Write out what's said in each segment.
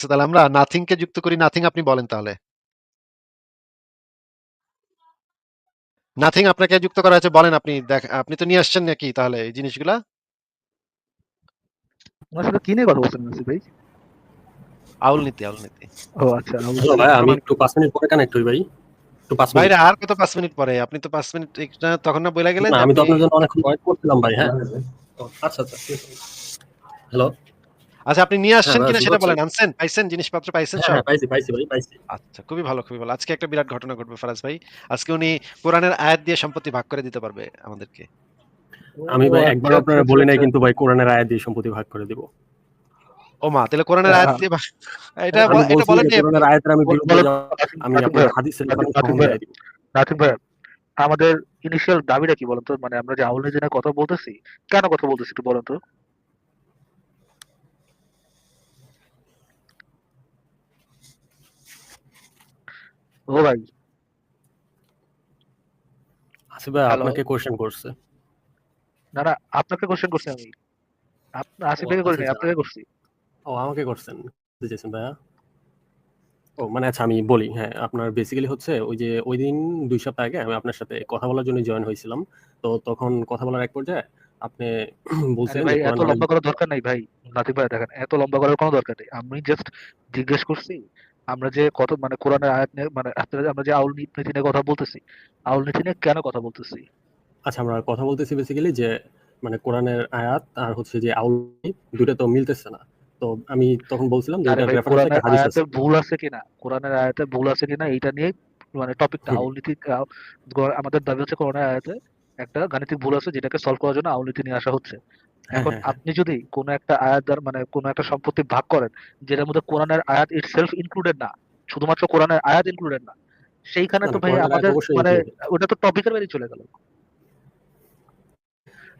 আচ্ছা, তাহলে আমরা নাথিং কে যুক্ত করি নাথিং আপনি বলেন তাহলে। নাথিং আপনাকে যুক্ত করা হয়েছে বলেন আপনি দেখ আপনি তো নিয়ে আসছেন নাকি তাহলে এই জিনিসগুলা? ওনার কি নিয়ে কথা বলছেন নাসির ভাই? আউল নীতি আউল নীতি। ও আচ্ছা ভাই আমি একটু পাঁচ মিনিট পরে কানেক্ট হই ভাই। একটু পাঁচ মিনিট। বাইরে আর কত পাঁচ মিনিট পরে? আপনি তো পাঁচ মিনিট তখন না বলে গেলেন না, আমি তো আপনার জন্য অনেকক্ষণ ওয়েট করছিলাম ভাই হ্যাঁ। আচ্ছা আচ্ছা হ্যালো? আচ্ছা আপনি নিয়ে আসছেন হ্যাঁ, কিনা সেটা বলেন। আনছেন? পাইছেন জিনিসপত্র? পাইছেন হ্যাঁ সব? হ্যাঁ, পাইছি পাইছি ভাই পাইছি। আচ্ছা খুবই ভালো খুবই ভালো। আজকে একটা বিরাট ঘটনা ঘটবে ফারাজ ভাই। আজকে উনি কোরআনের আয়াত দিয়ে সম্পত্তি ভাগ করে দিতে পারবে আমাদেরকে। আমি ভাই ও, একবার আচ্ছা, আপনারা আচ্ছা, বলি নাই আচ্ছা। কিন্তু ভাই কোরআনের আয়াত দিয়ে সম্পত্তি ভাগ করে দিব। ও মা তাহলে কোরআনের হ্যাঁ, আয়াত হ্যাঁ। দিয়ে ভাগ- এটা এটা বলেন যে কোরআনের আয়াতের আমি আমি আপনার হাদিসের ভাই। আমাদের ইনিশিয়াল দাবিটা কি বলেন তো মানে আমরা যে আউল কথা বলতেছি কেন কথা বলতেছি একটু বলেন তো। ও ভাই। আসিফ ভাই আপনাকে কোশ্চেন করছে। না না আপনাকে কোশ্চেন করছি আমি। আসিফ ভাইকে করিনি আচ্ছা, আপনাকে করছি। ও আমাকে করছেন বুঝতে চেয়েছেন ভাইয়া? ও মানে আচ্ছা আমি বলি হ্যাঁ আপনার বেসিক্যালি হচ্ছে ওই যে ওই দিন দুই সপ্তাহ আগে আমি আপনার সাথে কথা বলার জন্য জয়েন হয়েছিলাম। তো তখন কথা বলার এক পর্যায়ে আপনি ভাই এত লম্বা করার দরকার নাই ভাই। নাতিক ভাই দেখেন এত লম্বা করার কোনো দরকার নেই। আমি জাস্ট জিজ্ঞেস করছি আমরা যে কত মানে কোরআনের আয়াত নিয়ে মানে আমরা যে আউল নীতি নিয়ে কথা বলতেছি আউল নীতি নিয়ে কেন কথা বলতেছি? আচ্ছা আমরা কথা বলতেছি বেসিক্যালি যে মানে কোরআনের আয়াত আর হচ্ছে যে আউল দুটো তো মিলতেছে না। তো আমি তখন বলছিলাম যে এটা রেফারেন্স আয়াতে ভুল আছে কিনা? কোরআনের আয়াতে ভুল আছে কিনা? এইটা নিয়ে মানে টপিকটা। আউল নীতি আমাদের দাবি হচ্ছে কোরআনের আয়াতে একটা গাণিতিক ভুল আছে যেটাকে সলভ করার জন্য আউল নীতি নিয়ে আসা হচ্ছে। এখন হ্যাঁ হ্যাঁ। আপনি যদি কোনো একটা আয়াত দ্বারা মানে কোনো একটা সম্পত্তি ভাগ করেন যেটার মধ্যে কোরআনের আয়াত ইট সেলফ ইনক্লুডেড না শুধুমাত্র কোরআনের আয়াত ইনক্লুডেড না সেইখানে তো ভাই আমাদের মানে ওটা তো টপিকের বাইরে চলে গেল।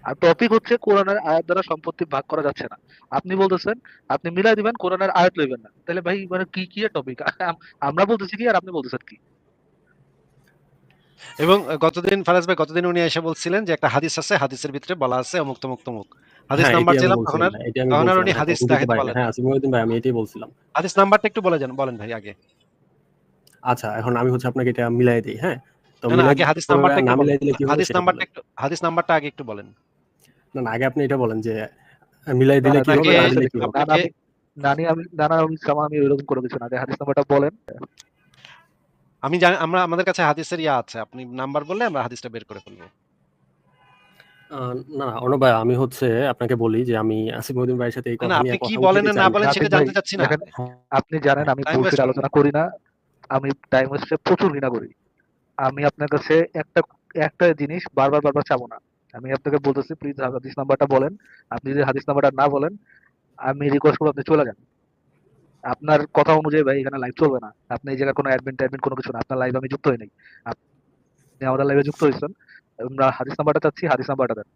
আর টপিক হচ্ছে কোরআনের আয়াত দ্বারা সম্পত্তি ভাগ করা যাচ্ছে না। আপনি বলতেছেন আপনি মিলাই দিবেন কোরআনের আয়াত লইবেন না। তাহলে ভাই মানে কি কি টপিক আমরা বলতেছি কি আর আপনি বলতেছেন কি? এবং গতদিন ফারাজ ভাই গতদিন উনি এসে বলছিলেন যে একটা হাদিস আছে হাদিসের ভিতরে বলা আছে অমুক তমুক তমুক। হাদিস হ্যাঁ, নাম্বার আমি ছিলাম তখন আর তখন আর উনি হাদিস ভাই- পারলেন হ্যাঁ না। আসিফ ভাই আমি এটাই বলছিলাম। হাদিস নাম্বারটা একটু বলে যান বলেন ভাই আগে। আচ্ছা এখন আমি হচ্ছে আপনাকে এটা মিলাই দিই হ্যাঁ? তো না, না, মিলাই আগে হাদিস নাম্বারটা একটু না মিলাই দিলে কি হাদিস নাম্বারটা একটু হাদিস নাম্বারটা আগে একটু বলেন। না না আগে আপনি এটা বলেন যে মিলাই দিলে কি হবে আগে না দিলে কি আপনি- হবে? আমি- নানি আমি আমি ওইরকম করে কিছু না আগে হাদিস নাম্বারটা বলেন। আমি জানি আমরা আমাদের কাছে হাদিসের ইয়া আছে। আপনি নাম্বার বললে আমরা হাদিসটা বের করে ফেলব। না না ভাই আমি হচ্ছে আপনাকে বলি যে আমি আসিফ মহিউদ্দিন ভাইয়ের সাথে এই কথা নিয়ে আপনি কি বলেন না বলেন সেটা জানতে চাচ্ছি না। আপনি জানেন আমি বুলশিট আলোচনা করি না। আমি টাইম ওয়েস্টে প্রচুর ঘৃণা করি। আমি আপনার কাছে একটা একটা জিনিস বারবার বারবার চাবো না। আমি আপনাকে বলতেছি প্লিজ হাদিস নাম্বারটা বলেন। আপনি যদি হাদিস নাম্বারটা না বলেন আমি রিকোয়েস্ট করব আপনি চলে যান। আপনার কথা অনুযায়ী ভাই, এখানে লাইভ চলবে না। আপনি এই জায়গায় কোনো অ্যাডমিন ট্যাডমিন কোনো কিছু না। আপনার লাইভ আমি যুক্ত হই নাই। আপনি আমাদের লাইভে যুক্ত হয়েছেন। আমরা হাদিস নাম্বারটা চাচ্ছি, হাদিস নাম্বারটা দেন।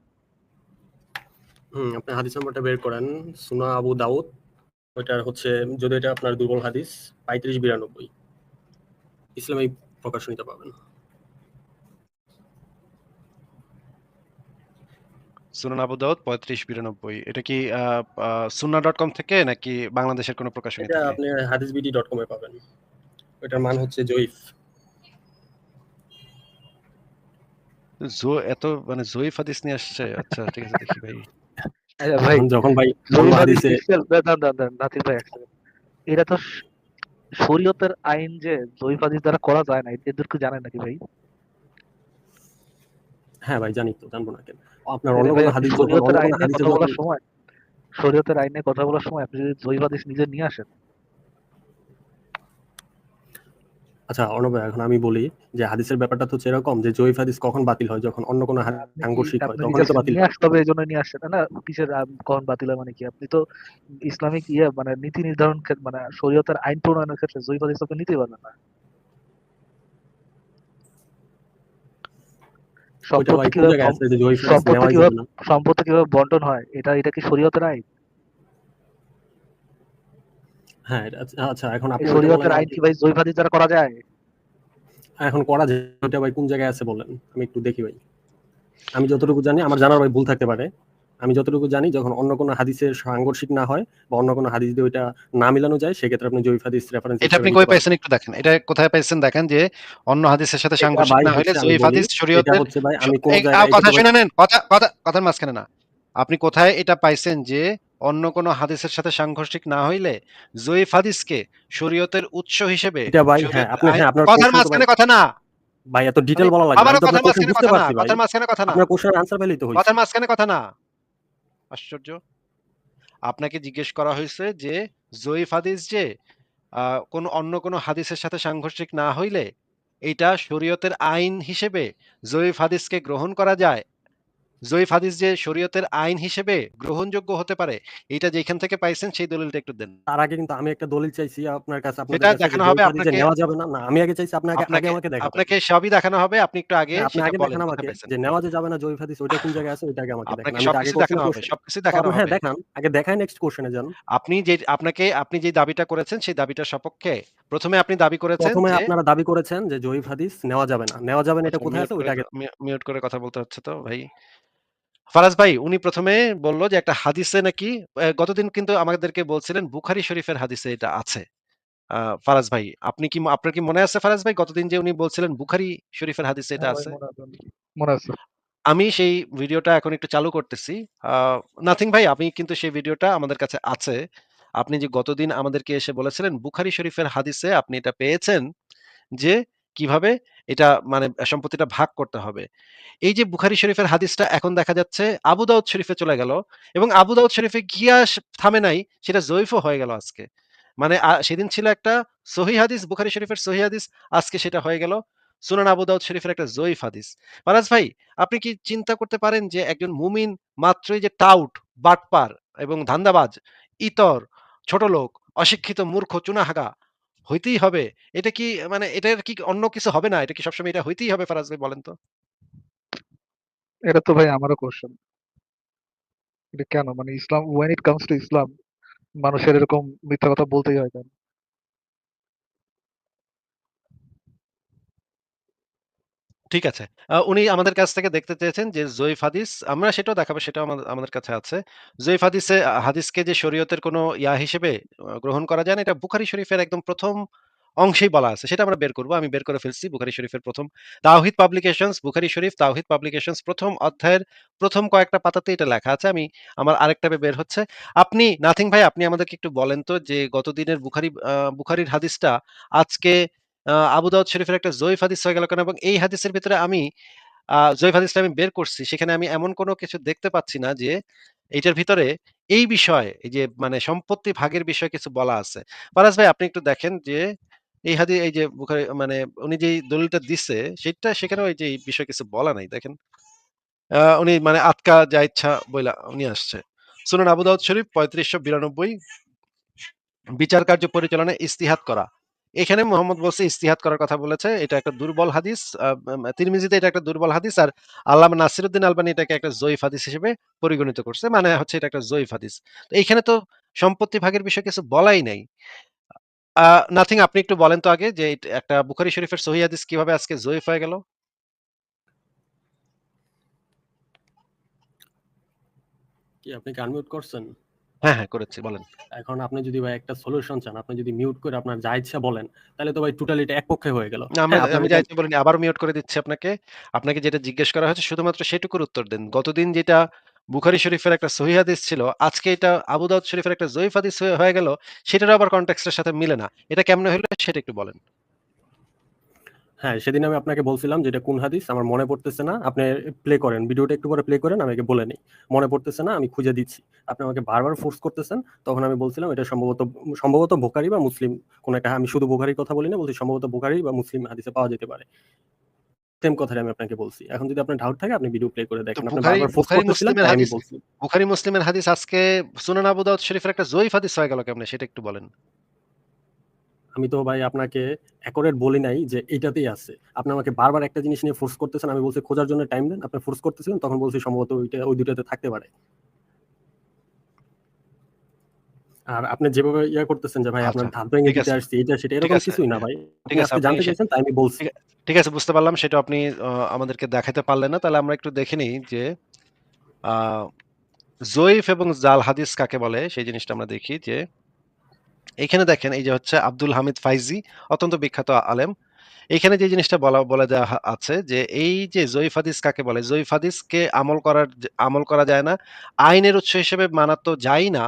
আপনি হাদিস নাম্বারটা বের করেন। সুনা আবু দাউদ। ওইটার হচ্ছে, যদি এটা আপনার দুর্বল হাদিস, পঁয়ত্রিশ বিরানব্বই। ইসলামী প্রকাশনীতে পাবেন। সুনান আবু দাউদ পঁয়ত্রিশ বিরানব্বই। এটা কি সুন্না ডট কম থেকে নাকি বাংলাদেশের কোনো প্রকাশনী এটা আপনি হাদিস বিডি ডট কমে পাবেন। ওইটার মান হচ্ছে জয়ীফ। জো এত মানে জয়ীফ হাদিস নিয়ে আসছে? আচ্ছা ঠিক আছে দেখি ভাই। আচ্ছা, ভাই যখন ভাই জয়ীফ হাদিসে দাঁড়ান, ভাই এটা তো শরীয়তের আইন যে জয়ীফ হাদিস দ্বারা করা যায় না এদের কি জানেন নাকি ভাই? হ্যাঁ ভাই জানি তো জানব না কেন। আপনার অন্য কোনো হাদিস যখন শরীয়তের অন্য কোনো নিয়ে হাদিসে কথা বলার সময় শরীয়তের আইন কথা বলার সময় আপনি যদি জয়ীফ হাদিস নিজে নিয়ে আসেন। আচ্ছা অর্ণব এখন আমি বলি যে হাদিসের ব্যাপারটা তো এরকম যে জয়ীফ হাদিস কখন বাতিল হয়? যখন অন্য কোনো হাদিস সাংঘর্ষিক হয় তখন তো বাতিল নিয়ে আসতে হবে এই জন্য নিয়ে আসছেন? না কিসের কখন বাতিল হয় মানে কি? আপনি তো ইসলামিক ইয়ে মানে নীতি নির্ধারণ মানে শরীয়তের আইন প্রণয়নের ক্ষেত্রে জয়ীফ হাদিস আপনি নিতেই পারবেন না ওইটা ভাই সম্পত্তি কোন কীভাবে জায়গায় আছে যে জয়ীফ হাদিস সম্পত্তি নেওয়াই কীভাবে যাবে না সম্পত্তি কীভাবে বন্টন হয় এটা এটা কি শরীয়তের আইন হ্যাঁ আচ্ছা- আচ্ছা এখন আপনি ওইটা শরীয়তের আইন কি ভাই দ্বারা করা যায়? এখন করা যায়। ভাই কোন জায়গায় আছে বলেন? আমি একটু দেখি ভাই। আমি যতটুকু জানি আমার জানার ভাই ভুল থাকতে পারে। আমি যতটুকু জানি যখন অন্য কোনো হাদিসের সাংঘর্ষিক না হয় বা অন্য কোনো হাদিস দিয়ে ওইটা না মিলানো যায় সেক্ষেত্রে আপনি জয়ীফ হাদিস রেফারেন্স এটা আপনি কই পাইছেন একটু দেখেন। এটা কোথায় পাইছেন দেখেন যে অন্য হাদিসের সাথে সাংঘর্ষিক না আমি জয়ীফ হাদিস শরীয়তের হচ্ছে ভাই আমি কোন জায়গায় কথা এটা শুনে নেন কথা কথা কথার মাঝখানে না। আপনি কোথায় এটা পাইছেন যে অন্য কোনো হাদিসের সাথে সাংঘর্ষিক না হইলে জয়ীফ হাদিসকে শরীয়তের উৎস হিসেবে এটা ভাই হ্যাঁ আপনি হ্যাঁ আপনার কথার মাঝখানে কথা না। ভাই এত ডিটেল বলা লাগবে কথার মাঝখানে কথা না কথার মাঝখানে কথা না। আপনার কোশ্চেনের আনসার পেলেই তো হইছে। কথার মাঝখানে কথা না। আশ্চর্য। আপনাকে জিজ্ঞেস করা হয়েছে যে, জয়ীফ হাদিস যে কোন অন্য কোনো হাদিসের সাথে সাংঘর্ষিক না হইলে এটা শরীয়তের আইন হিসেবে জয়ীফ হাদিসকে গ্রহণ করা যায়। জয়ীফ হাদিস যে শরীয়তের আইন হিসেবে গ্রহণযোগ্য হতে পারে এটা যেখান থেকে পাইছেন সেই দলিলটা একটু দেন। তার আগে কিন্তু আমি একটা দলিল চাইছি আপনার কাছে সেটা দেখানো হবে আপনাকে- নেওয়া যাবে না? না আমি আগে চাইছি আপনাকে আগে আমাকে দেখাবেন আপনাকে সবই দেখানো হবে আপনি একটু আগে হ্যাঁ, আপনি আগে দেখান আমাকে যে নেওয়া যাবে না জয়ীফ হাদিস ওইটা কোন জায়গায় আছে ওইটা আগে আমাকে দেখান আমি আগে দেখানো হবে। সবকিছু দেখানো হবে হ্যাঁ দেখান আগে দেখাই নেক্সট কোশ্চেনে যান। আপনি যে আপনাকে আপনি যে দাবিটা করেছেন সেই দাবিটার সপক্ষে প্রথমে আপনি দাবি করেছেন প্রথমে আপনারা দাবি করেছেন যে জয়ীফ হাদিস নেওয়া যাবে না। নেওয়া যাবে না এটা আচ্ছা, কোথায় আছে ওইটা আগে মিউট করে কথা বলতে হচ্ছে তো ভাই। ফারাজ ভাই উনি প্রথমে বলল যে একটা হাদিসে নাকি গতদিন কিন্তু আমাদেরকে বলছিলেন বুখারি শরীফের হাদিসে এটা আছে। ফারাজ ভাই আপনি কি আপনার কি মনে আছে ফারাজ ভাই গতদিন যে উনি বলছিলেন বুখারি শরীফের হাদিসে এটা আছে? মনে আছে আমি সেই ভিডিওটা এখন একটু চালু করতেছি। নাথিং ভাই আমি কিন্তু সেই ভিডিওটা আমাদের কাছে আছে। আপনি যে গতদিন আমাদেরকে এসে বলেছিলেন বুখারি শরীফের হাদিসে আপনি এটা পেয়েছেন যে কীভাবে এটা মানে সম্পত্তিটা ভাগ করতে হবে। এই যে বুখারি শরীফের হাদিসটা এখন দেখা যাচ্ছে আবু দাউদ শরীফে চলে গেল এবং আবু দাউদ শরীফে গিয়া থামে নাই, সেটা জয়ীফও হয়ে গেল আজকে। মানে সেদিন ছিল একটা সহি হাদিস, বুখারি শরীফের সহি হাদিস, আজকে সেটা হয়ে গেল সুনান আবু দাউদ শরীফের একটা জয়ীফ হাদিস। ফারাজ ভাই, আপনি কি চিন্তা করতে পারেন যে একজন মুমিন মাত্রই যে টাউট, বাটপার এবং ধান্দাবাজ, ইতর, ছোট লোক, অশিক্ষিত মূর্খ, চুনাহাগা হইতেই হবে। এটা কি মানে এটার কি অন্য কিছু হবে না? এটা কি সবসময় এটা হইতেই হবে ফারাজ ভাই বলেন তো? এটা তো ভাই আমারও কোশ্চেন এটা কেন? মানে Islam when it comes to Islam, মানুষের এরকম মিথ্যা কথা বলতেই হয় কেন? ঠিক আছে। উনি আমাদের কাছ থেকে দেখতে চেয়েছেন যে, জয়ীফ হাদিস, আমরা সেটাও দেখাবো, সেটাও আমাদের কাছে আছে। জয়ীফ হাদিসে হাদিসকে যে শরীয়তের কোনো ইয়া হিসেবে গ্রহণ করা যায় না, এটা বুখারি শরীফের একদম প্রথম অংশেই বলা আছে, সেটা আমরা বের করব, আমি বের করে ফেলছি, বুখারি শরীফের প্রথম। তাওহিদ পাবলিকেশনস, বুখারি শরীফ, তাওহিদ পাবলিকেশনস প্রথম অধ্যায়ের প্রথম কয়েকটা পাতাতে এটা লেখা আছে, আমি, আমার আরেকটা বের হচ্ছে। আপনি, নাথিং ভাই, আপনি আমাদেরকে একটু বলেন তো, যে গতদিনের বুখারি বুখারির হাদিসটা আজকে আবু দাউদ শরীফের একটা জয়ীফ হাদিস হয়ে গেল কেন? এবং এই হাদিসের ভিতরে আমি জয়ীফ হাদিসটা আমি বের করছি। সেখানে আমি এমন কোনো কিছু দেখতে পাচ্ছি না যে, এইটার ভিতরে এই বিষয়ে, এই যে মানে সম্পত্তি ভাগের বিষয়ে কিছু বলা আছে। ফারাজ ভাই, আপনি একটু দেখেন যে, এই হাদি, এই যে মানে উনি যে দলিলটা দিছে সেটা সেখানে এই যে বিষয়ে কিছু বলা নাই। দেখেন উনি মানে আটকা যা ইচ্ছা বইলা উনি আসছে। শুনুন আবু দাউদ শরীফ পঁয়ত্রিশশো বিরানব্বই, বিচার কার্য পরিচালনায় ইস্তিহাত করা। এখানে মোহাম্মদ বলছে ইস্তিহাত করার কথা বলেছে। এটা একটা দুর্বল হাদিস। তিরমিজিতে এটা একটা দুর্বল হাদিস আর আল্লামা নাসিরুদ্দিন আলবানি এটাকে একটা জয়ীফ হাদিস হিসেবে পরিগণিত করছে। মানে হচ্ছে এটা একটা জয়ীফ হাদিস। তো এইখানে তো সম্পত্তি ভাগের বিষয়ে কিছু বলাই নাই। নাথিং, আপনি একটু বলেন তো আগে যে একটা বুখারি শরীফের সহি হাদিস কীভাবে আজকে জয়ীফ হয়ে গেল? কি আপনি কি আনমিউট করছেন? হ্যাঁ হ্যাঁ করেছি বলেন। এখন আপনি যদি ভাই একটা সলিউশন চান আপনি যদি মিউট করে আপনার যা ইচ্ছা বলেন তাহলে তো ভাই টোটালি এটা এক পক্ষে হয়ে গেল। না, আমরা হ্যাঁ, আমি এটা- যাইতে বলিনি আবার মিউট করে দিচ্ছি আপনাকে। আপনাকে যেটা জিজ্ঞেস করা হয়েছে শুধুমাত্র সেটুকুর উত্তর দেন। গতদিন যেটা বুখারী শরীফের একটা সহি হাদিস ছিল আজকে এটা আবু দাউদ শরীফের একটা জয়ীফ হাদিস হয়ে- হয়ে গেল সেটার আবার কনটেক্সটের সাথে মিলে না। এটা কেমনে হলো সেটা একটু বলেন। হ্যাঁ সেদিন আমি আপনাকে বলছিলাম যে এটা কোন হাদিস আমার মনে পড়তেছে না আপনি প্লে করেন ভিডিওটা একটু পরে প্লে করেন আমাকে বলে নেই। মনে পড়তেছে না আমি খুঁজে দিচ্ছি। আপনি আমাকে বারবার ফোর্স করতেছেন তখন আমি বলছিলাম এটা সম্ভবত সম্ভবত বোখারি বা মুসলিম কোন একটা আমি শুধু বোখারির কথা বলি না বলছি সম্ভবত বোখারি বা মুসলিম হাদিসে পাওয়া যেতে পারে। সেম কথাই আমি আপনাকে বলছি। এখন যদি আপনার ডাউট থাকে আপনি ভিডিও প্লে করে দেখেন। আপনি বারবার ফোর্স করতেছিলেন আমি বলছি। বুখারী মুসলিমের হাদিস আজকে সুনান আবু দাউদ শরীফের একটা জয়ীফ হাদিস হয়ে গেল কেমনে সেটা একটু বলেন। আমি তো ভাই আপনাকে অ্যাকোরেট বলি নাই যে এইটাতেই আছে। আপনি আমাকে বারবার একটা জিনিস নিয়ে ফোর্স করতেছেন আমি বলছি খোঁজার জন্য টাইম দেন আপনি ফোর্স করতেছিলেন তখন বলছি সম্ভবত ওইটা ওই দুটাতে থাকতে পারে। আর আপনি যেভাবে ইয়া করতেছেন যে ভাই আপনার আচ্ছা, ধাপ ভেঙে দিতে আসছি এটা সেটা এরকম কিছুই না ভাই। ঠিক আছে, জানতে চাইছেন তাই আমি বলছি। ঠিক আছে বুঝতে পারলাম সেটা আপনি আমাদেরকে দেখাতে পারলেন না। তাহলে আমরা একটু দেখে নিই যে আহ, জয়ীফ এবং জাল হাদিস কাকে বলে? সেই জিনিসটা আমরা দেখি যে এইখানে দেখেন এই যে হচ্ছে আব্দুল হামিদ ফাইজি, অত্যন্ত বিখ্যাত আলেম। এখানে যে জিনিসটা বলা, বলে দেওয়া আছে যে এই যে জয়ীফ হাদিস কাকে বলে? জয়ীফ হাদিসকে আমল করার, আমল করা যায় না, আইনের উৎস হিসেবে মানা তো যায় না,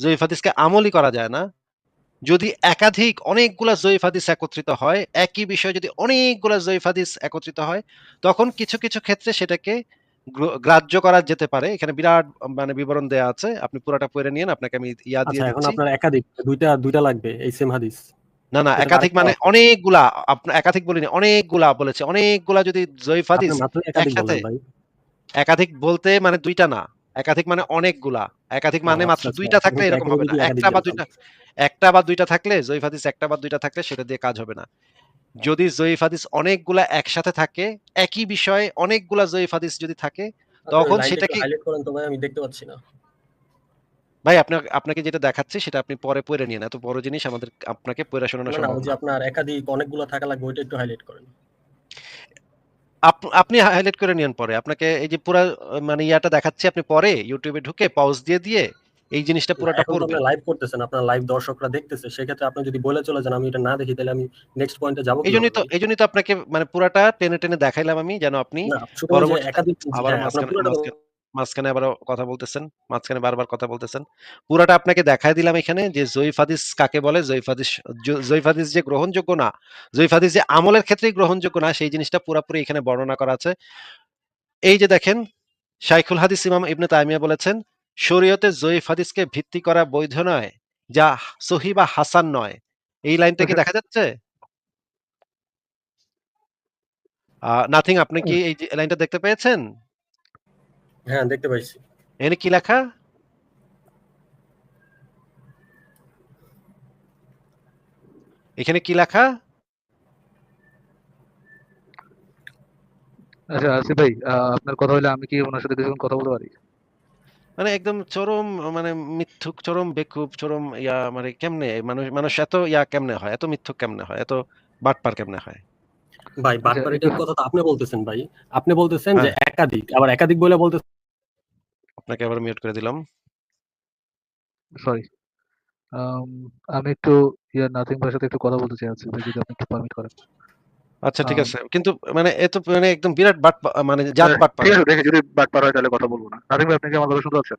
জয়ীফ হাদিসকে আমলই করা যায় না। যদি একাধিক অনেকগুলা জয়ীফ হাদিস একত্রিত হয়, একই বিষয়ে যদি অনেকগুলা জয়ীফ হাদিস একত্রিত হয়, তখন কিছু কিছু ক্ষেত্রে সেটাকে গ্রাহ্য করা যেতে পারে। এখানে বিরাট মানে বিবরণ দেয়া আছে। আপনি পুরাটা পড়ে নিন আপনাকে আমি ইয়া দিয়ে আচ্ছা এখন আপনার একাধিক দুইটা দুইটা লাগবে এই সেম হাদিস। না না একাধিক মানে অনেকগুলা আপনার একাধিক বলিনি অনেকগুলা বলেছে। অনেকগুলা যদি জয়ীফ হাদিস একসাথে একাধিক বলতে মানে দুইটা না একাধিক মানে অনেকগুলা। একাধিক মানে আচ্ছা মাত্র আচ্ছা দুইটা থাকলে এরকম হবে না। একটা বা দুইটা একটা বা দুইটা থাকলে জয়ীফ হাদিস একটা বা দুইটা থাকলে সেটা দিয়ে কাজ হবে না। যদি জয়ীফ হাদিস অনেকগুলা একসাথে থাকে একই বিষয়ে অনেকগুলা জয়ীফ হাদিস যদি থাকে তখন লাইনটা একটু সেটাকে হাইলাইট করেন তো ভাই আমি দেখতে পাচ্ছি না। ভাই আপনাকে আপনাকে যেটা দেখাচ্ছি সেটা আপনি পরে পড়ে নিন এত বড় জিনিস আমাদের আপনাকে পড়ে শোনানো সম্ভব না। আপনার একাধিক অনেকগুলো থাকা লাগবে ওইটা একটু হাইলাইট করেন। আপনি হাইলাইট করে নিন পরে আপনাকে এই যে পুরা মানে ইয়াটা দেখাচ্ছি আপনি পরে ইউটিউবে ঢুকে পজ দিয়ে দিয়ে এই জিনিসটা পুরোটা আপনি লাইভ করতেছেন আপনার লাইভ দর্শকরা দেখতেছে সেক্ষেত্রে আপনি যদি বলে চলে যান আমি এটা না দেখি তাহলে আমি নেক্সট পয়েন্টে যাব এই কীভাবে জন্যই তো ভাই এই জন্যই তো আপনাকে মানে পুরাটা টেনে টেনে দেখাইলাম আমি যেন আপনি আবার হ্যাঁ মাঝখানে আবারও কথা বলতেছেন মাঝখানে বারবার কথা বলতেছেন। পুরাটা আপনাকে দেখাই দিলাম এখানে যে জয়ীফ হাদিস কাকে বলে? জয়ীফ হাদিস জ- হাদিস যে গ্রহণযোগ্য না জয়ীফ হাদিস যে আমলের ক্ষেত্রেই গ্রহণযোগ্য না সেই জিনিসটা পুরোপুরি এখানে বর্ণনা করা আছে। এই যে দেখেন শাইখুল হাদিস ইমাম ইবনে তাইমিয়া বলেছেন শরীয়তে জয়ীফ হাদিসকে ভিত্তি করা বৈধ নয় যা সহি বা হাসান নয়। এই লাইনটা কি দেখা যাচ্ছে? নাথিং আপনি কি এই যে লাইনটা দেখতে পেয়েছেন? হ্যাঁ দেখতে পাইছি। এখানে কি লেখা? এখানে কি লেখা? আচ্ছা আসিফ ভাই আপনার কথা হলে আমি কি ওনার সাথে কিছুক্ষণ কথা বলতে পারি? মানে একদম চরম মানে মিথ্যুক চরম বেকুব চরম ইয়া মানে কেমনে মানুষ মানুষ এত ইয়া কেমনে হয়? এত মিথ্যুক কেমনে হয়? এত বাটপার কেমনে হয়? ভাই আচ্ছা বাটপারিটির কথা তো আপনি বলতেছেন ভাই। আপনি বলতেছেন যে হ্যাঁ। একাধিক আবার একাধিক বলে বলতেছেন আপনাকে আবার মিউট করে দিলাম। সরি আমি একটু ইয়া নাথিং ভাইয়ের সাথে একটু কথা বলতে চাই যদি আপনি একটু পারমিট করেন। আচ্ছা ঠিক আছে। কিন্তু মানে এত মানে একদম বিরাট বাট মানে জাত বাটপার ঠিক আছে দেখি যদি বাটপার হয় তাহলে কথা বলব না। নাথিং ভাই আপনি কি আমার কথা শুনতে পাচ্ছেন?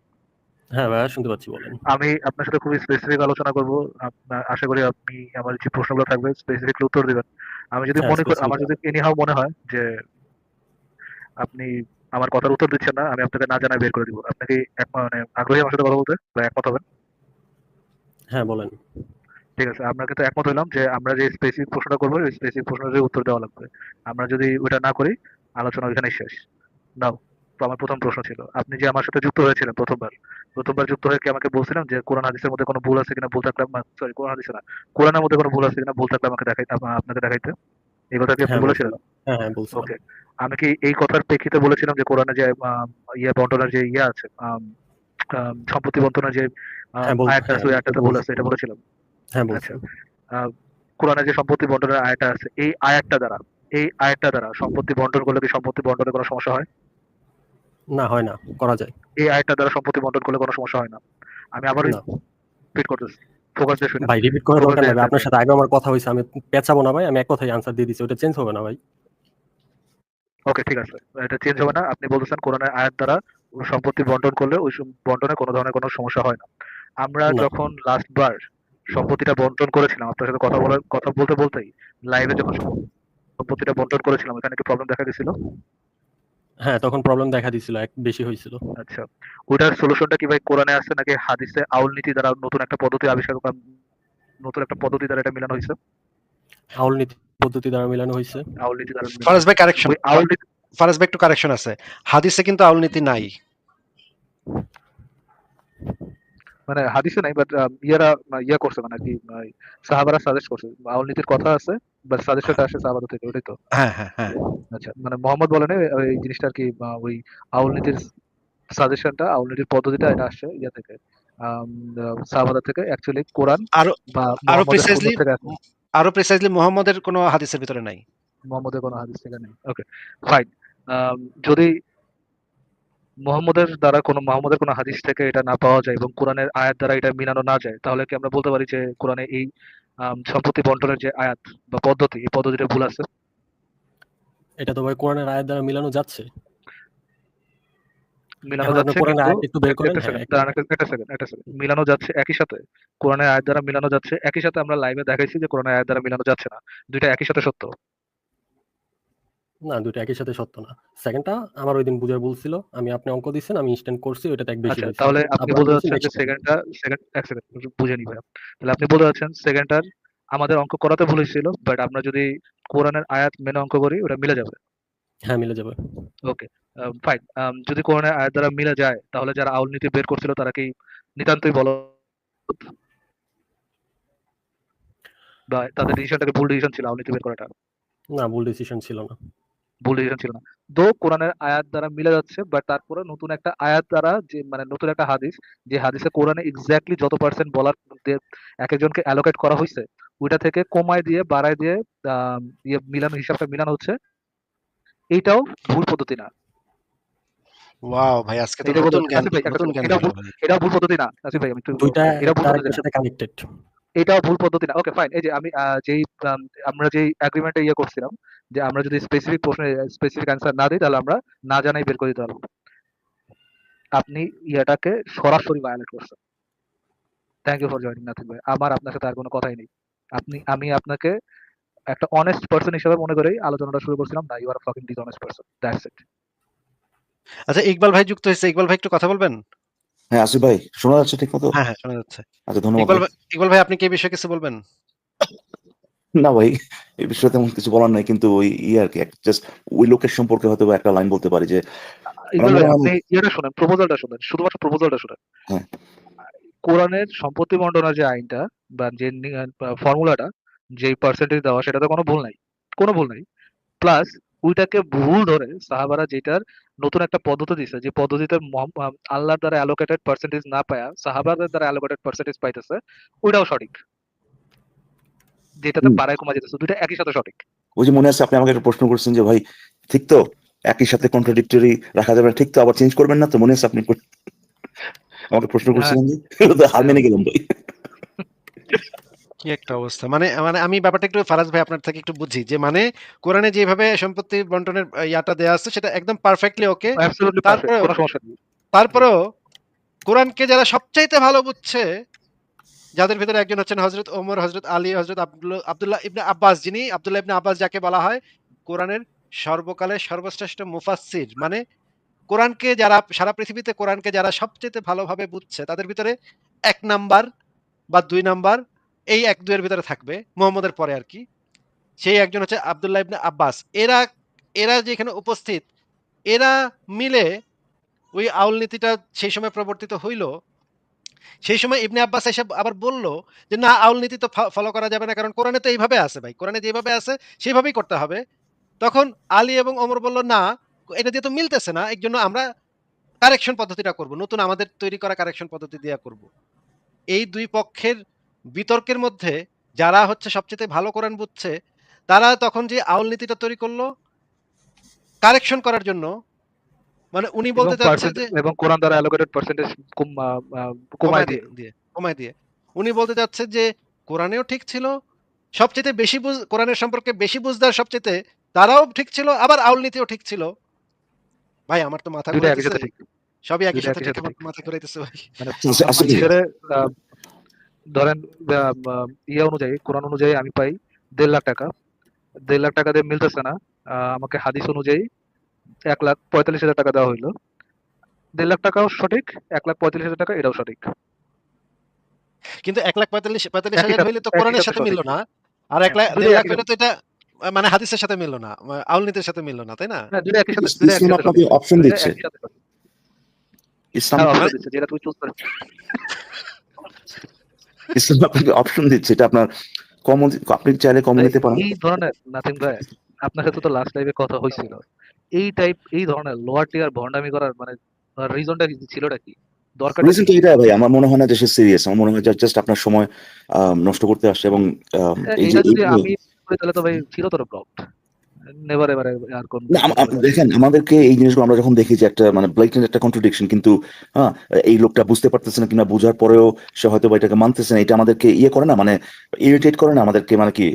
হ্যাঁ ভাইয়া শুনতে পাচ্ছি বলেন। আমি আপনার সাথে খুবই স্পেসিফিক আলোচনা করব। আপনার আশা করি আপনি আমার যে প্রশ্নগুলো থাকবে স্পেসিফিকলি উত্তর দিবেন। আমি যদি হ্যাঁ মনে করি আমার যদি এনিহাও মনে হয় যে আপনি আমার কথার উত্তর দিচ্ছেন না আমি আপনাকে না জানায় বের করে দিব। আপনি কি এক মানে আগ্রহী আমার সাথে কথা বলতে বা একমত হবেন? হ্যাঁ বলেন। ঠিক আছে আমরা কিন্তু একমত হইলাম যে আমরা যে স্পেসিফিক প্রশ্নটা করব ওই স্পেসিফিক প্রশ্নের উত্তর দেওয়া লাগবে। আমরা যদি ওটা না করি আলোচনা ওইখানেই শেষ। নাও তো আমার প্রথম প্রশ্ন ছিল। আপনি যে আমার সাথে যুক্ত হয়েছিলেন প্রথমবার প্রথমবার যুক্ত হয়ে কি আমাকে বলছিলাম যে কোরআন হাদিসের মধ্যে কোনো ভুল আছে কিনা ভুল থাকলে সরি কোরআন হাদিসে না কোরআনের মধ্যে কোনো ভুল আছে কিনা ভুল থাকলে আমাকে দেখাই আপ- আপনাকে দেখাইতে? এই কথা কি আপনি হ্যাঁ বলেছিলেন? বলছিলাম। হ্যাঁ হ্যাঁ ওকে আমি কি এই কথার প্রেক্ষিতে বলেছিলাম যে কোরআনে যে ইয়ে বন্টনের যে ইয়ে আছে সম্পত্তি বন্টনের যে আয়াতটা আছে ওই আয়াতটাতে ভুল আছে এটা বলেছিলাম। হ্যাঁ আচ্ছা। আহ, কোরআনে যে সম্পত্তি বন্টনের আয়টা আছে এই আয়াতটা দ্বারা এই আয়াতটা দ্বারা সম্পত্তি বন্টন করলে কি সম্পত্তি বন্টনে কোনো সমস্যা হয়? না হয় না করা যায়। এই আয়াতটা দ্বারা সম্পত্তি বন্টন করলে কোনো সমস্যা হয় না। আমি আবার রিপিট করতেছি। ফোকাস দিয়ে শুনেন ভাই রিপিট করার দরকার নাই আপনার সাথে আগে আমার কথা হয়েছে আমি পেঁচাবো না ভাই আমি এক কথাই আনসার দিয়ে দিচ্ছি ওটা চেঞ্জ হবে না ভাই। ওকে ঠিক আছে। এটা চেঞ্জ হবে না। আপনি বলতেছেন কোরআনের আয়াত দ্বারা সম্পত্তি বন্টন করলে ওই বন্টনে কোনো ধরনের কোনো সমস্যা হয় না। আমরা যখন লাস্ট বার সম্পত্তিটা বন্টন করেছিলাম। আপনার সাথে কথা বলার কথা বলতে বলতেই লাইভে যখন সম্পত্তিটা বন্টন করেছিলাম এখানে কি প্রবলেম দেখা গেছিল হ্যাঁ তখন প্রবলেম দেখা দিছিল এক বেশি হয়েছিল। আচ্ছা। ওটার সলিউশনটা কি ভাই কোরআনে আছে নাকি হাদিসে আউল নীতি দ্বারা নতুন একটা পদ্ধতি আবিষ্কার করা নতুন একটা পদ্ধতি দ্বারা এটা মিলানো হয়েছে? আউল নীতি পদ্ধতি দ্বারা মিলানো হয়েছে। আউল নীতি দ্বারা ফারাজ ভাই কারেকশন আউল নীতি ফারাজ ভাই একটু কারেকশন আছে। হাদিসে কিন্তু আউল নীতি নাই। মানে হাদিসে নাই বাট ইয়ারা আহ, ইয়া করছে মানে কি সাহাবারা সাজেস্ট করছে। আউল নীতির কথা আছে বাট সাজেশনটা আসে সাহাবাদের থেকে ওটাই তো। হ্যাঁ হ্যাঁ হ্যাঁ। আচ্ছা মানে মোহাম্মদ বলেন এই জিনিসটা আর কি ওই আউল নীতির সাজেশনটা আউল নীতির পদ্ধতিটা এটা আসছে ইয়া থেকে সাহাবাদের থেকে অ্যাকচুয়ালি কোরআন আরও আরও প্রিসাইজলি আরও প্রিসাইজলি মোহাম্মদের কোনো হাদিসের ভিতরে নাই? মোহাম্মদের কোনো হাদিস থেকে নেই। ওকে ফাইন যদি মুহাম্মদের দ্বারা কোনো মুহাম্মদের কোনো হাদিস থেকে এটা না পাওয়া যায় এবং কোরআনের আয়াত দ্বারা এটা মিলানো না যায় তাহলে কি আমরা বলতে পারি যে কোরআনে এই সম্পত্তি বন্টনের যে আয়াত বা পদ্ধতি এই পদ্ধতিটা ভুল আছে? এটা তো ভাই কোরআনের আয়াত দ্বারা মিলানো যাচ্ছে। মিলানো যাচ্ছে কোরআনের কিন্তু আয়াত একটু বের করেন। একটা হ্যাঁ সেকেন্ড দাঁড়ান একটা একটা সেকেন্ড একটা সেকেন্ড মিলানো যাচ্ছে একই সাথে কোরআনের আয়াত দ্বারা মিলানো যাচ্ছে একই সাথে আমরা লাইভে দেখাইছি যে কোরআনের আয়াত দ্বারা মিলানো যাচ্ছে না দুইটা একই সাথে সত্য। না দুটো একই সাথে সত্য না। সেকেন্ডটা আমার ওই দিন বুঝার বলছিল আমি আপনি অঙ্ক দিচ্ছেন আমি ইনস্ট্যান্ট করছি ওইটাতে এক বেশি আচ্ছা তাহলে আপনি বলতে চাচ্ছেন যে সেকেন্ডটা সেকেন্ড এক সেকেন্ড বুঝে নিবেন তাহলে আপনি বলতে চাচ্ছেন সেকেন্ডটার আমাদের অঙ্ক করাতে ভুল হয়েছিল বাট আমরা যদি কোরআনের আয়াত মেনে অঙ্ক করি ওটা মিলে যাবে। হ্যাঁ মিলে যাবে। ওকে ফাইন যদি কোরআনের আয়াত দ্বারা মিলে যায় তাহলে যারা আউল নীতি বের করছিল তারা কি নিতান্তই বলো বা তাদের ডিসিশনটাকে ভুল ডিসিশন ছিল আউল নীতি বের করাটা? না ভুল ডিসিশন ছিল না। ভুল ডিসিশন ছিল না দো কোরআনের আয়াত দ্বারা মিলে যাচ্ছে বাট তারপরে নতুন একটা আয়াত দ্বারা যে মানে নতুন একটা হাদিস যে হাদিসে কোরআনে এক্স্যাক্টলি যত পার্সেন্ট বলার এক একজনকে অ্যালোকেট করা হয়েছে ওইটা থেকে কমায় দিয়ে বাড়ায় দিয়ে ইয়ে মিলানো হিসাবটা মিলানো হচ্ছে এইটাও ভুল পদ্ধতি না। ওয়াও ভাই আজকে তো এটা নতুন জ্ঞান নতুন এটা এটাও ভুল পদ্ধতি না আসিফ ভাই আমি এটা ভুল পদ্ধতি না। সাথে কানেক্টেড এটাও ভুল পদ্ধতি না। ওকে ফাইন এই যে আমি যেই আমরা যেই অ্যাগ্রিমেন্টে ইয়ে করছিলাম, যে আমরা যদি স্পেসিফিক প্রশ্নে স্পেসিফিক অ্যান্সার না দিই, তাহলে আমরা না জানাই বের করে দিতে পারব। আপনি ইয়াটাকে সরাসরি ভায়োলেট করছেন। Thank you for joining nothing ভাই। আমার আপনার সাথে আর কোনো কথাই নেই। আপনি, আমি আপনাকে একটা অনেস্ট পার্সন হিসেবে মনে করেই আলোচনাটা শুরু করছিলাম। না you are fucking dishonest person that's it আচ্ছা ইকবাল ভাই যুক্ত হয়েছে। ইকবাল ভাই একটু কথা বলবেন? হ্যাঁ আসিফ ভাই শোনা যাচ্ছে ঠিক মতো? হ্যাঁ হ্যাঁ শোনা যাচ্ছে। আচ্ছা ধন্যবাদ ইকবাল ভাই। ভাই ইকবাল ভাই আপনি কি এই বিষয়ে কিছু বলবেন? না ভাই এই বিষয়ে তেমন কিছু বলার নাই কিন্তু ওই ই আর কি জাস্ট ওই লোকের সম্পর্কে হয়তো একটা লাইন বলতে পারি যে আপনি ইয়েটা শুনেন প্রপোজালটা শুনেন শুধুমাত্র প্রপোজালটা শুনেন। হ্যাঁ। কোরআনের সম্পত্তি বন্টনের যে আইনটা বা যে ফর্মুলাটা যে পার্সেন্টেজ দেওয়া সেটা তো কোনো ভুল নাই কোনো ভুল নাই। প্লাস ওইটাকে ভুল ধরে সাহাবারা যেটার নতুন একটা পদ্ধতি দিছে যে পদ্ধতিতে আল্লাহর দ্বারা অ্যালোকেটেড পার্সেন্টেজ না পায়া সাহাবাদের দ্বারা অ্যালোকেটেড পার্সেন্টেজ পাইতেছে ওইটাও সঠিক। যেটাতে। বাড়ায় কমা যেতেছে দুইটা একই সাথে সঠিক। ওই যে মনে আছে আপনি আমাকে একটা প্রশ্ন করছেন যে ভাই ঠিক তো? একই সাথে কন্ট্রাডিক্টরি রাখা যাবে না ঠিক তো? আবার চেঞ্জ করবেন না তো? মনে আছে আপনি আমাকে প্রশ্ন করছিলেন যে তো হার মেনে গেলাম ভাই। কি একটা অবস্থা? মানে মানে আমি ব্যাপারটা একটু ফারাজ ভাই আপনার থেকে একটু বুঝি যে মানে কোরআনে যেভাবে সম্পত্তি বন্টনের ইয়াটা দেয়া আছে সেটা একদম পারফেক্টলি ওকে অ্যাবসলিউটলি তারপরেও- কোরআনকে যারা সবচাইতে ভালো বুঝছে যাদের ভিতরে একজন হচ্ছেন হজরত ওমর হজরত আলী হজরত আব্দুল্লাহ ইবনে আব্বাস যিনি আব্দুল্লাহ ইবনে আব্বাস যাকে বলা হয় কোরআনের সর্বকালের সর্বশ্রেষ্ঠ মুফাসসির মানে কোরআনকে যারা সারা পৃথিবীতে কোরআনকে যারা সবচেয়ে ভালোভাবে বুঝছে তাদের ভিতরে এক নাম্বার বা দুই নাম্বার এই এক দুয়ের ভিতরে থাকবে, মোহাম্মদের পরে আর কি। সেই একজন হচ্ছে আব্দুল্লাহ ইবনে আব্বাস। এরা এরা যে এখানে উপস্থিত, এরা মিলে ওই আউল নীতিটা সেই সময় প্রবর্তিত হইল। সেই সময় ইবনে আব্বাস এসে আবার বলল যে, না, আউল নীতি তো ফলো করা যাবে না, কারণ কোরআনে তো এইভাবে আছে ভাই। কোরআনে যেভাবে আছে সেইভাবেই করতে হবে। তখন আলী এবং অমর বলল, না, এটা দিয়ে তো মিলতেছে না। এর জন্য আমরা কারেকশন পদ্ধতিটা করব। নতুন আমাদের তৈরি করা কারেকশন পদ্ধতি দিয়ে করব। এই দুই পক্ষের বিতর্কের মধ্যে যারা হচ্ছে সবচেয়ে ভালো কোরআন বুঝছে তারা তখন যে আউল নীতিটা তৈরি করল কারেকশন করার জন্য মানে উনি বলতে চাচ্ছে percent- যে এবং কোরআন দ্বারা অ্যালোকেটেড পার্সেন্টেজ কমায় কমায় দিয়ে। কমায় দিয়ে। উনি বলতে চাচ্ছে যে কোরআনেও ঠিক ছিল সবচেয়ে বেশি বুঝ কোরআনের সম্পর্কে বেশি বুঝদার সবচেয়ে তারাও ঠিক ছিল আবার আউল নীতিও ঠিক ছিল। ভাই আমার তো মাথা ঠিক। সবই একই সাথে। মাথা ঘুরাইতেছে ভাই। ধরেন ইয়ে অনুযায়ী কোরআন অনুযায়ী আমি পাই দেড় লাখ টাকা। দেড় লাখ টাকা দিয়ে মিলতেছে না। আহ, আমাকে হাদিস অনুযায়ী এক লাখ পঁয়তাল্লিশ হাজার টাকা দেওয়া হইল। দেড় লাখ টাকাও সঠিক এক লাখ পঁয়তাল্লিশ হাজার টাকা এটাও সঠিক। কিন্তু এক লাখ পঁয়তাল্লিশ পঁয়তাল্লিশ হাজার সাথে- হইলে তো কোরআনের সাথে মিললো না। আর এক লাখ দুটোই দেড় লাখ হইলে তো এটা মানে হাদিসের সাথে মিললো না আহ, আউল নীতির সাথে মিললো না তাই না? না দুটো একই সাথে ইসলাম আপনাকে অপশন দিচ্ছে। ইসলাম হ্যাঁ, দিচ্ছে, যেটা তুমি চুজ করে ইসলাম আপনাকে অপশন দিচ্ছে এটা আপনার কমন আপনি চাইলে কমন নিতে পারেন। এই ধরনের নাথিং ভাই আপনার সাথে তো লাস্ট কথা হয়েছিল। এই টাইপ এই ধরনের লোয়ার টিয়ার ভন্ডামি করার মানে রিজনটা কি ছিলটা কি? দরকার রিজন তো ভাই আমার মনে হয় না যে সে সিরিয়াস আমার মনে হয় জাস্ট আপনার সময় নষ্ট করতে আসছে এবং এই যে আমি তাহলে তো ভাই চিরতর ব্লক নেভার এভার আর কোন না আম- আম- দেখেন আমাদেরকে এই জিনিসগুলো আমরা যখন দেখি যে একটা মানে ব্লাইটেন্ট একটা কন্ট্রাডিকশন কিন্তু হ্যাঁ এই লোকটা বুঝতে পারতেছে না কিংবা বোঝার পরেও সে হয়তো বা এটাকে মানতেছে না এটা আমাদেরকে ইয়ে করে না মানে ইরিটেট করে না আমাদেরকে মানে কি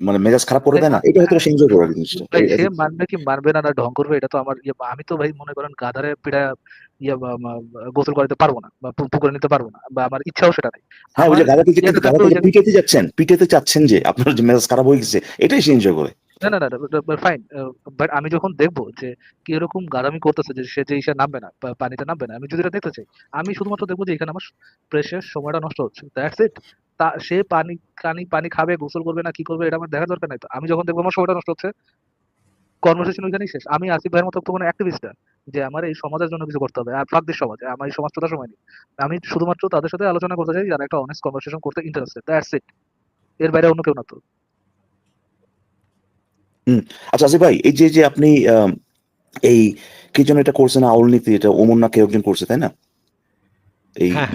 মানে মেজাজ খারাপ করে দেয় না এটা হয়তো করে জিনিসটা। সে মানবে কি মানবে না না ঢং করবে এটা তো আমার ইয়ে আমি তো ভাই মনে করেন গাধারে পিড়া ইয়ে গোসল করাতে পারব না বা পুকুরে নিতে পারব না বা আমার ইচ্ছাও সেটা নেই। হ্যাঁ ওই যে যে ইয়ে পিটাতে যাচ্ছেন পিটাতে চাচ্ছেন যে আপনার যে মেজাজ খারাপ হয়ে গেছে এটাই সে করে। না না না ফাইন বাট আমি যখন দেখব যে কি এরকম গাদামি করতেছে যে সে যে ইসে নামবে না পানিতে নামবে না, আমি যদি এটা দেখতে চাই, আমি শুধুমাত্র দেখব যে এখানে আমার প্রেশার সময়টা নষ্ট হচ্ছে দ্যাটস ইট তা সে পানি কানি পানি খাবে, গোসল করবে না, কি করবে, এটা আমার দেখার দরকার নাই। তো আমি যখন দেখব আমার সময়টা নষ্ট হচ্ছে কনভারসেশন ওইখানেই শেষ। আমি আসিফ ভাইয়ের মতো কোনো অ্যাক্টিভিস্ট না, যে আমার এই সমাজের জন্য কিছু করতে হবে, আর ফাঁক দিস সমাজে, আমার এই সমাজ তোলার সময় নেই। আমি শুধুমাত্র তাদের সাথে আলোচনা করতে চাই, যারা একটা অনেস্ট কনভারসেশন করতে ইন্টারেস্টেড দ্যাটস ইট এর বাইরে অন্য কেউ না তো। আচ্ছা আসিফ ভাই এই যে যে আপনি এই কি যেন এটা করছেন আউল নীতি এটা ওমর না কেউ একজন করছে তাই না? এই হ্যাঁ।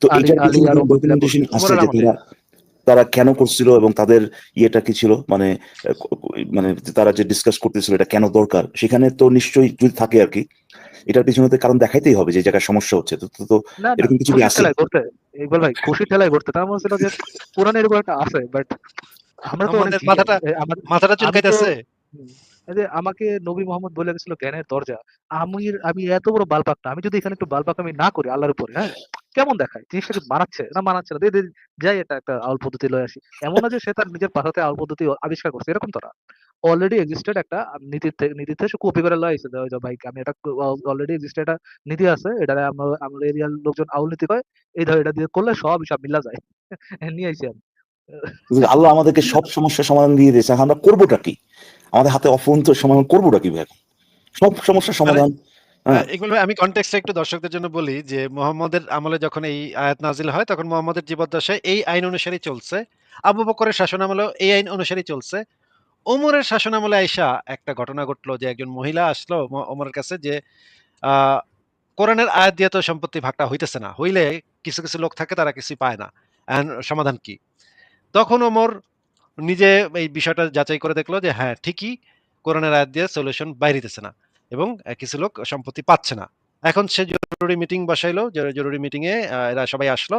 তো আর ওমর মিলে ডকুমেন্টেশন আছে যে তারা তারা কেন করছিল এবং তাদের ইয়েটা কি ছিল? মানে মানে তারা যে ডিসকাস করতেছিল এটা কেন দরকার? সেখানে তো নিশ্চয়ই যদি থাকে আর কি। এটার পিছনে তো কারণ দেখাইতেই হবে যে জায়গায় সমস্যা হচ্ছে। তো তো- তো না না এরকম কিছু কি আছে? ইকবাল ভাই খুশির ঠেলায় ঘুরতে তার মনে ছিল যে কোরআনে এরকম একটা আছে বাট আমরা তো আমাদের মাথাটা- মাথাটা চুলকাইতেছে। যে আমাকে নবী মোহাম্মদ বলে গেছিল জ্ঞানের দরজা? আমি আমি এত বড় বালপাক না আমি যদি এখানে একটু বালপাক আমি না করি আল্লাহর উপরে হ্যাঁ? কেমন দেখায়? জিনিসটা কি মানাচ্ছে না মানাচ্ছে না? দে যাই এটা একটা আউল পদ্ধতি লয়ে আসি। এমন না যে সে তার নিজের পাশাতে আউল পদ্ধতি আবিষ্কার করছে এরকম তো না। অলরেডি এক্সিস্টেড একটা থেকে নীতির থেকে কপি করে লয়ে আইছে যে ভাই আমি এটা অলরেডি এক্সিস্টেড একটা নীতি আছে এটা আমরা আমরা এরিয়ার লোকজন আউল নীতি কয় এই ধর এটা দিয়ে করলে সব হিসাব মিলা যায়। নিয়ে আইছি আমি। আল্লাহ আমাদেরকে সব সমস্যার সমাধান দিয়ে দিয়েছে আমরা করবোটা কি? আমাদের হাতে অফুরন্ত সমাধান করবোটা কি ভাই সব সমস্যার সমাধান হ্যাঁ। আমি কনটেক্সটে একটু দর্শকদের জন্য বলি যে মোহাম্মদের আমলে যখন এই আয়াত নাজিল হয় তখন মোহাম্মদের জীবদ্দশায় এই আইন অনুসারেই চলছে। আবু বকরের শাসন আমলেও এই আইন অনুসারেই চলছে। ওমরের শাসন আমলে আইসা একটা ঘটনা ঘটলো যে একজন মহিলা আসলো ওমরের কাছে যে আহ, কোরআনের আয়াত দিয়ে তো সম্পত্তি ভাগটা হইতেছে না। হইলে কিছু কিছু লোক থাকে তারা কিছু পায় না। সমাধান কি? তখন ওমর নিজে এই বিষয়টা যাচাই করে দেখল যে হ্যাঁ ঠিকই কোরআনের আয়াত দিয়ে সলিউশন বাইরিতেছে না এবং কিছু লোক সম্পত্তি পাচ্ছে না। এখন সে জরুরি মিটিং বসাইলো, জরুরি মিটিং এ এরা সবাই আসলো।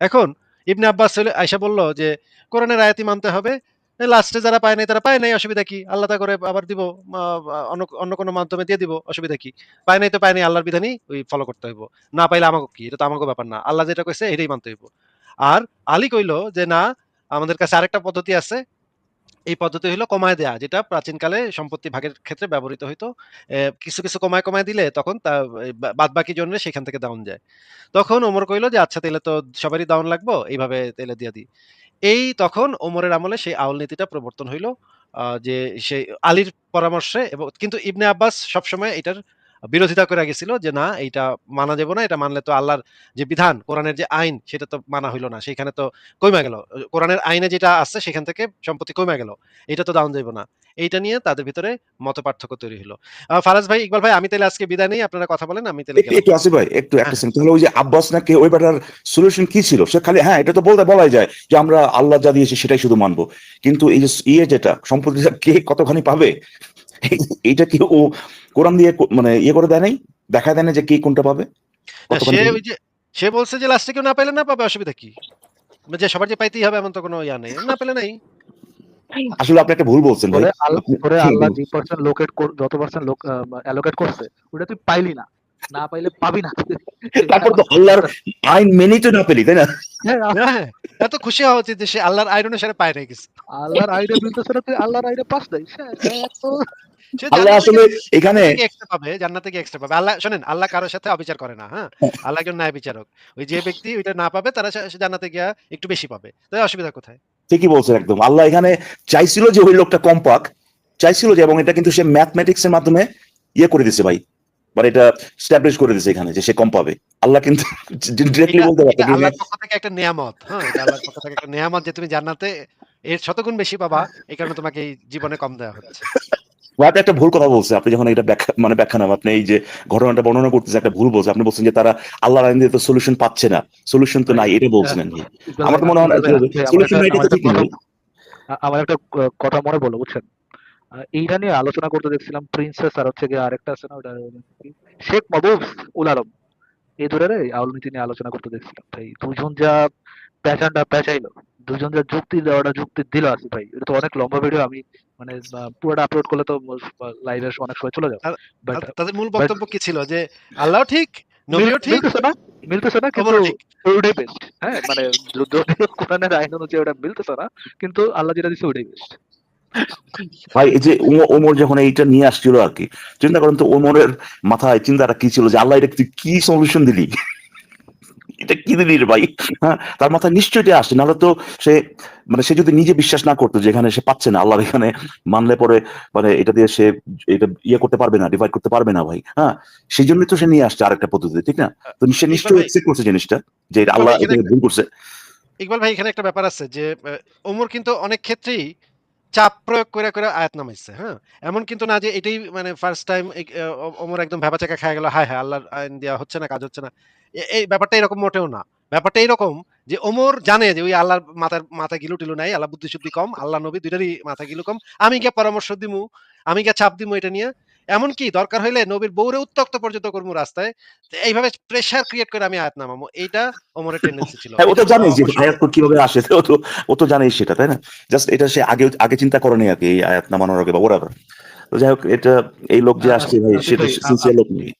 এখন ইবনে আব্বাস আইসা বলল যে, কোরআনের আয়াতি মানতে হবে। লাস্টে যারা পায় নাই, তারা পায় নাই, অসুবিধা কি? আল্লাহ তা করে আবার দিব অন্য অন্য কোনো মাধ্যমে দিয়ে দিব, অসুবিধা কি? পায় নাই তো পায় নাই, আল্লাহর বিধানই ওই ফলো করতে হইব। না পাইলে আমাকে কি? এটা তো আমাকে ব্যাপার না। আল্লাহ যেটা কইছে, এটাই মানতে হইব। আর আলী কইলো যে, না আমাদের কাছে আরেকটা পদ্ধতি আছে। এই পদ্ধতি হলো কমায় দেয়া, যেটা প্রাচীনকালে সম্পত্তি ভাগের ক্ষেত্রে ব্যবহৃত হইতো। কিছু কিছু কমায় কমায় দিলে তখন তা বাদ বাকি জন্য সেখান থেকে দাউন যায়। তখন ওমর কইলো যে আচ্ছা তাহলে তো সবারই দাউন লাগবো, এইভাবে তেলে দিয়ে দিই এই তখন ওমরের আমলে সেই আউল নীতিটা প্রবর্তন হইল যে, সেই আলীর পরামর্শে এবং, কিন্তু ইবনে আব্বাস সবসময় এটার বিরোধিতা করে গেছিল যে না এটা মানা যাবে না এটা মানলে তো আল্লাহর যে বিধান কোরআনের যে আইন সেটা তো মানা হইল না। সেখানে তো কমে গেল। কোরআনের আইনে যেটা আছে সেখান থেকে সম্পত্তি কমে গেল। এটা তো ডাউন যাইব না। এইটা নিয়ে তাদের ভিতরে মত পার্থক্য তৈরি হলো ফারাজ ভাই ইকবাল ভাই আমি তাহলে আজকে বিদায় নেই আপনারা কথা বলেন আমি তাহলে একটু গেলাম। একটু আসি ভাই একটু একটা সেকেন্ড তাহলে ওই যে আব্বাস নাকি ওই ব্যাটার সলিউশন কি ছিল? সে খালি হ্যাঁ এটা তো বলতে বলাই যায় যে আমরা আল্লাহ যা দিয়েছি সেটাই শুধু মানবো। কিন্তু এই যে ইয়ে যেটা সম্পত্তি কে কতখানি পাবে? এইটা কি ও কোরআন দিয়ে মানে ইয়ে করে দেয় নাই? দেখা দেয় না যে কে কোনটা পাবে? সে ওই যে সে বলছে যে লাস্টে কেউ না পেলে না পাবে অসুবিধা কি? মানে যে সবার যে পাইতেই হবে এমন তো কোনো ইয়া নেই। না পেলে নাই। আসলে আপনি একটা ভুল বলছেন ভাই। ওরে আল্লাহ। যে পার্সেন্ট লোকেট যত পার্সেন্ট লোক অ্যালোকেট করছে ওটা তুই পাইলি না। না পাইলে পাবি না। তারপর তো আল্লাহর আইন মেনেই তো না পেলি তাই না? হ্যাঁ, হ্যাঁ এত খুশি হওয়া উচিত যে সে আল্লাহর আইন অনুসারে পায় নাই কিছু। আল্লাহর আইডে মিলতেছে না তুই আল্লাহর আইডে পাস নাই। হ্যাঁ, হ্যাঁ, আল্লাহ আসলে এখানে এক্সট্রা পাবে জান্নাত এক্সট্রা পাবে। আল্লাহ শোনেন আল্লাহ কারোর সাথে অবিচার করে না হ্যাঁ? আল্লাহ একজন ন্যায় বিচারক। ওই যে ব্যক্তি ওইটা না পাবে তারা জান্নাতে গিয়া একটু বেশি পাবে। তাই অসুবিধা কোথায়? ঠিকই বলছেন একদম। আল্লাহ এখানে চাইছিল যে ওই লোকটা কম পাক চাইছিল যে এবং এটা কিন্তু সে ম্যাথমেটিক্স এর মাধ্যমে ইয়ে করে দিছে ভাই। মানে এটা স্ট্যাবলিশ করে দিছে এখানে যে সে কম পাবে। আল্লাহ কিন্তু ডিরেক্টলি বলতে পারতো আল্লাহর পক্ষ থেকে একটা নিয়ামত হ্যাঁ? আল্লাহর পক্ষ থেকে একটা নিয়ামত যে তুমি জান্নাতে এর শতগুণ বেশি পাবা এই কারণে তোমাকে জীবনে কম দেওয়া হচ্ছে। আপনি একটা ভুল কথা বলছে। আপনি যখন এটা ব্যাখ্যা মানে ব্যাখ্যা নাম আপনি এই যে ঘটনাটা বর্ণনা করতেছে একটা ভুল বলছে আপনি বলছেন যে তারা আল্লাহর আইন দিয়ে তো সলিউশন পাচ্ছে না। সলিউশন তো নাই এটা বলছিলেন ভাই ইকবাল আমার তো মনে হয় ভাই, আমার সলিউশন একটা- এটা ঠিক নয় কথা- আমার একটা কথা মনে পড়ল বুঝছেন? এইটা নিয়ে আলোচনা করতে দেখছিলাম প্রিন্সেস আর হচ্ছে গিয়ে আরেকটা আছে না ওটা শেখ মাহবুব উল আলম। এই দুটারে আউল নীতি নিয়ে আলোচনা করতে দেখছিলাম। ভাই দুজন যা প্যাচানটা প্যাচাইলো দুজন যা যুক্তি দেওয়াটা যুক্তি দিল আছে ভাই। এটা তো অনেক লম্বা ভিডিও আমি মানে পুরোটা আপলোড করলে তো লাইভে অনেক সময় চলে যাবে। তাদের মূল বক্তব্য কি ছিল? যে আল্লাহ ঠিক নবীও ঠিক? মিলতেছে না কিন্তু ওইটাই বেস্ট হ্যাঁ মানে যদিও কোরআনের আইন অনুযায়ী ওটা মিলতেছে না কিন্তু আল্লাহ যেটা দিচ্ছে ওইটাই বেস্ট ভাই এই যে ওমর- ওমর যখন এইটা নিয়ে আসছিল আর কি চিন্তা করেন তো ওমরের মাথায় চিন্তাটা কি ছিল? যে আল্লাহ এটা কি সলিউশন দিলি? এটা কি দিলি ভাই? হ্যাঁ তার মাথায় নিশ্চয়ই এটা আসছে নাহলে তো সে মানে সে যদি নিজে বিশ্বাস না করতো যেখানে সে পাচ্ছে না আল্লাহর এখানে মানলে পরে মানে এটা দিয়ে সে এটা ইয়ে করতে পারবে না ডিভাইড করতে পারবে না ভাই হ্যাঁ? সেই জন্যই তো সে নিয়ে আসছে আরেকটা পদ্ধতি ঠিক না? তো সে নিশ্চয়ই এক্সেপ্ট করছে জিনিসটা যে আল্লাহ ভুল করছে। ইকবাল ভাই এখানে একটা ব্যাপার আছে যে ওমর কিন্তু অনেক ক্ষেত্রেই চাপ প্রয়োগ করে করে আয়াত নামাইছে হ্যাঁ? এমন কিন্তু না যে এটাই মানে ফার্স্ট টাইম ওমর একদম ভেবাচাকা খায় গেল হায় হায় আল্লাহর আইন দেওয়া হচ্ছে না কাজ হচ্ছে না। এই ব্যাপারটা এরকম মোটেও না। ব্যাপারটা এরকম যে ওমর জানে যে ওই আল্লাহর মাথার মাথা গিলু টিলু নাই আল্লাহ বুদ্ধি শুদ্ধি কম আল্লাহ নবী দুইটারই মাথা গিলু কম। আমি গিয়ে পরামর্শ দিমু আমি গিয়ে চাপ দিমু এটা নিয়ে। এমনকি দরকার হইলে নবীর বউরে উত্তক্ত পর্যন্ত করব রাস্তায়। এইভাবে প্রেসার ক্রিয়েট করে আমি আয়াত নামাবো এইটা ওমরের টেন্ডেন্সি ছিল। হ্যাঁ ও তো জানে যে আয়াত কীভাবে আসে ও তো ও তো জানে সেটা তাই না? জাস্ট এটা সে আগে আগে চিন্তা করেনি আর কি এই আয়াত নামানোর আগে বা ওরা তো যাই হোক এটা এই লোক যে আসছে ভাই সেটা সিনসিয়ার লোক নেই।